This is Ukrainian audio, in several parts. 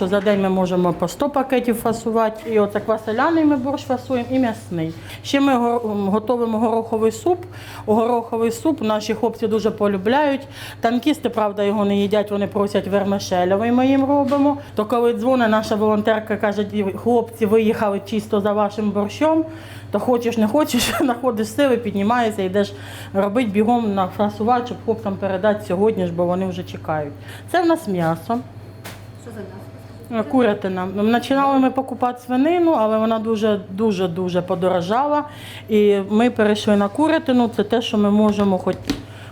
що за день ми можемо по 100 пакетів фасувати. І оце квасоляний ми борщ фасуємо і м'ясний. Ще ми го- готуємо гороховий суп. Гороховий суп наші хлопці дуже полюбляють. Танкісти, правда, його не їдять, вони просять вермишельовий ми їм робимо. То коли дзвонить наша волонтерка, каже, хлопці виїхали чисто за вашим борщом, то хочеш не хочеш, знаходиш сили, піднімаєшся, йдеш робити бігом на фасувати, щоб хлопцям передати сьогодні ж, бо вони вже чекають. Це в нас м'ясо. Що за нас? Курятина. Починали ми покупати свинину, але вона дуже дуже дуже подорожала. І ми перейшли на курятину. Це те, що ми можемо хоч,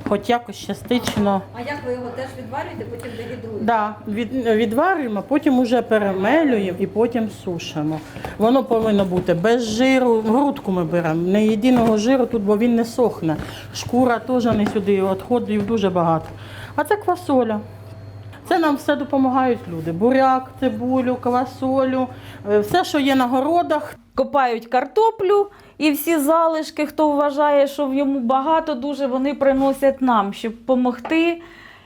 хоч якось частично. А як ви його теж відварюєте, потім дегідруєте? Да, від, відварюємо, потім уже перемелюємо і потім сушимо. Воно повинно бути без жиру. Грудку ми беремо. Не єдиного жиру тут, бо він не сохне. Шкура теж не сюди, відходів дуже багато. А це квасоля. Це нам все допомагають люди. Буряк, цибулю, квасолю, е, все, що є на городах. Копають картоплю, і всі залишки, хто вважає, що в йому багато, дуже вони приносять нам, щоб допомогти.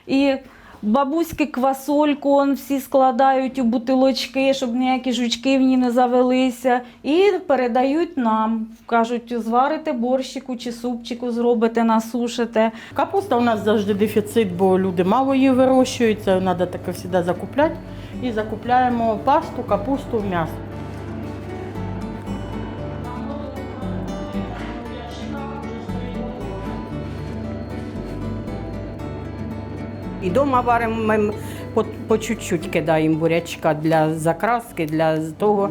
І бабуськи квасольку он всі складають у бутилочки, щоб ніякі жучки в ній не завелися. І передають нам. Кажуть, зварите борщику чи супчику зробите, насушите. Капуста у нас завжди дефіцит, бо люди мало її вирощують. Це треба таке завжди закупляти. І закупляємо пасту, капусту, м'ясо. І вдома варимо ми по, по чуть-чуть кидаємо бурячка для закраски, для того.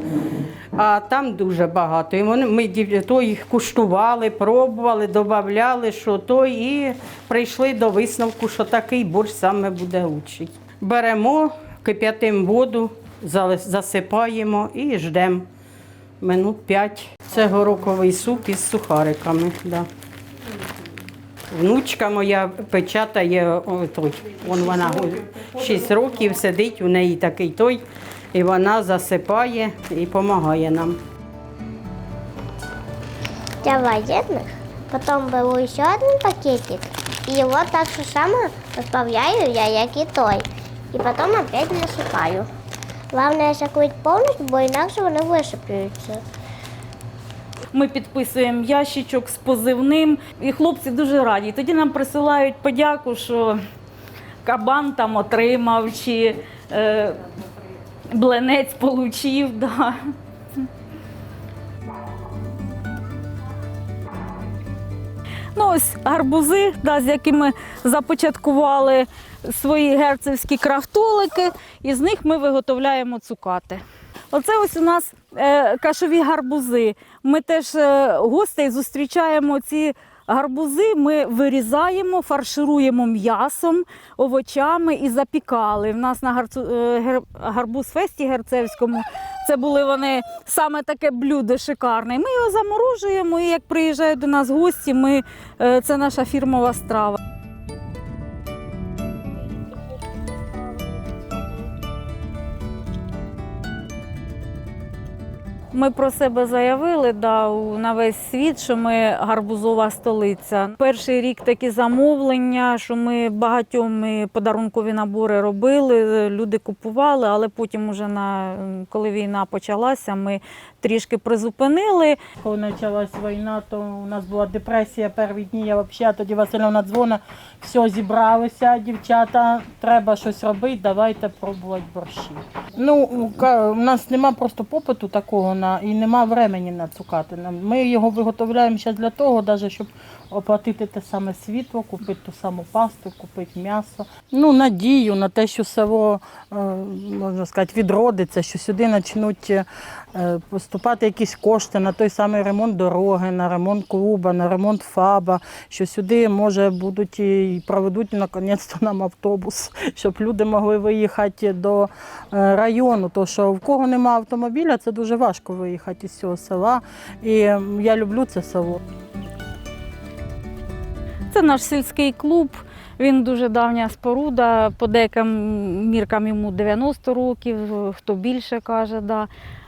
А там дуже багато. І вони, ми то їх куштували, пробували, додавали, що то, і прийшли до висновку, що такий борщ саме буде лучший. Беремо, кип'ятимо воду, засипаємо і ждемо минут п'ять. Це гороховий суп із сухариками. Да. Внучка моя печатає той. Вон вона 6 років сидить, у неї такий той, і вона засипає і допомагає нам. для военных. Потом беру еще один пакетик. И его так же само расправляю я, як і той. І потім опять насипаю. Главное закрити повністю, бо інакше вони висиплюються. Ми підписуємо ящичок з позивним, і хлопці дуже раді. Тоді нам присилають подяку, що кабан там отримав, чи е, бленець получив. Да. Ну, ось гарбузи, да, з якими започаткували свої герцевські крафтолики, і з них ми виготовляємо цукати. Оце ось у нас е, кашові гарбузи. Ми теж е, гостей зустрічаємо ці гарбузи. Ми вирізаємо, фаршируємо м'ясом, овочами і запікали. В нас на е, гарбуз-фесті герцевському це були вони саме таке блюдо шикарне. Ми його заморожуємо, і як приїжджають до нас гості, ми, це наша фірмова страва. Ми про себе заявили да, на весь світ, що ми гарбузова столиця. Перший рік такі замовлення, що ми багатьом подарункові набори робили, люди купували, але потім, уже на коли війна почалася, ми трішки призупинили. Коли почалась війна, то у нас була депресія перші дні. Я взагалі тоді Васильівна дзвона, все зібралися, дівчата, треба щось робити, давайте пробувати борщі. Ну, у нас нема просто попиту такого на і нема времени на цукати. Ми його виготовляємо ще для того, навіть, щоб оплатити те саме світло, купити ту саму пасту, купити м'ясо. Ну, надію на те, що село, е, можна сказати, відродиться, що сюди почнуть е, поступати якісь кошти на той самий ремонт дороги, на ремонт клуба, на ремонт фаба, що сюди, може, будуть і проведуть наконець-то нам автобус, щоб люди могли виїхати до е, району. То що в кого немає автомобіля, це дуже важко виїхати з цього села. І я люблю це село. Це наш сільський клуб. Він дуже давня споруда, по деяким міркам йому 90 років, хто більше каже. Да.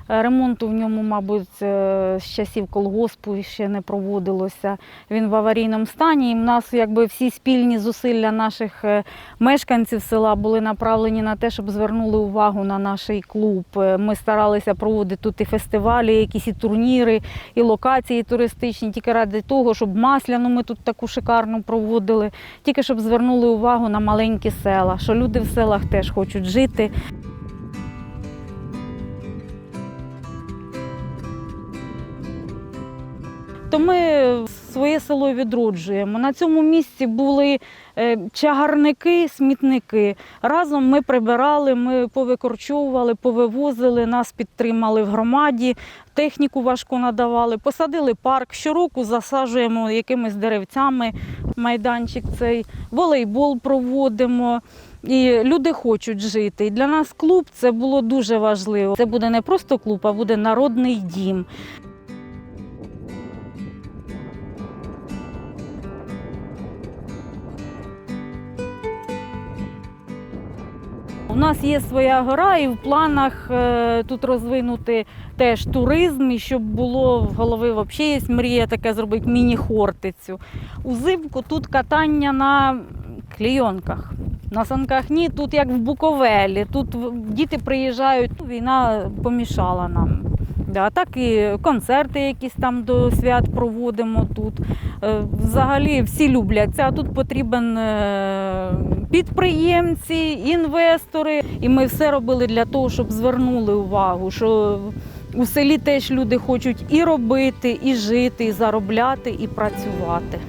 Е, Ремонту в ньому, мабуть, е, з часів колгоспу ще не проводилося. Він в аварійному стані. І в нас якби всі спільні зусилля наших е, мешканців села були направлені на те, щоб звернули увагу на наш клуб. Ми старалися проводити тут і фестивалі, якісь і турніри, і локації туристичні, тільки ради того, щоб масляну ми тут таку шикарну проводили, тільки щоб звернули увагу на маленькі села, що люди в селах теж хочуть жити. То ми своє село відроджуємо. На цьому місці були е, чагарники, смітники. Разом ми прибирали, ми повикорчовували, повивозили, нас підтримали в громаді, техніку важку надавали, посадили парк. Щороку засаджуємо якимись деревцями майданчик цей, волейбол проводимо. І люди хочуть жити. І для нас клуб це було дуже важливо. Це буде не просто клуб, а буде народний дім. У нас є своя гора, і в планах е, тут розвинути теж туризм, і щоб було в голові взагалі є мрія таке зробити міні-хортицю. Узимку тут катання на клійонках. На санках ні, тут як в Буковелі. Тут діти приїжджають, ну, війна помішала нам. Да, так і концерти якісь там до свят проводимо тут. Е, Взагалі всі люблять це, а тут потрібен е, підприємці, інвестори. І ми все робили для того, щоб звернули увагу, що у селі теж люди хочуть і робити, і жити, і заробляти, і працювати.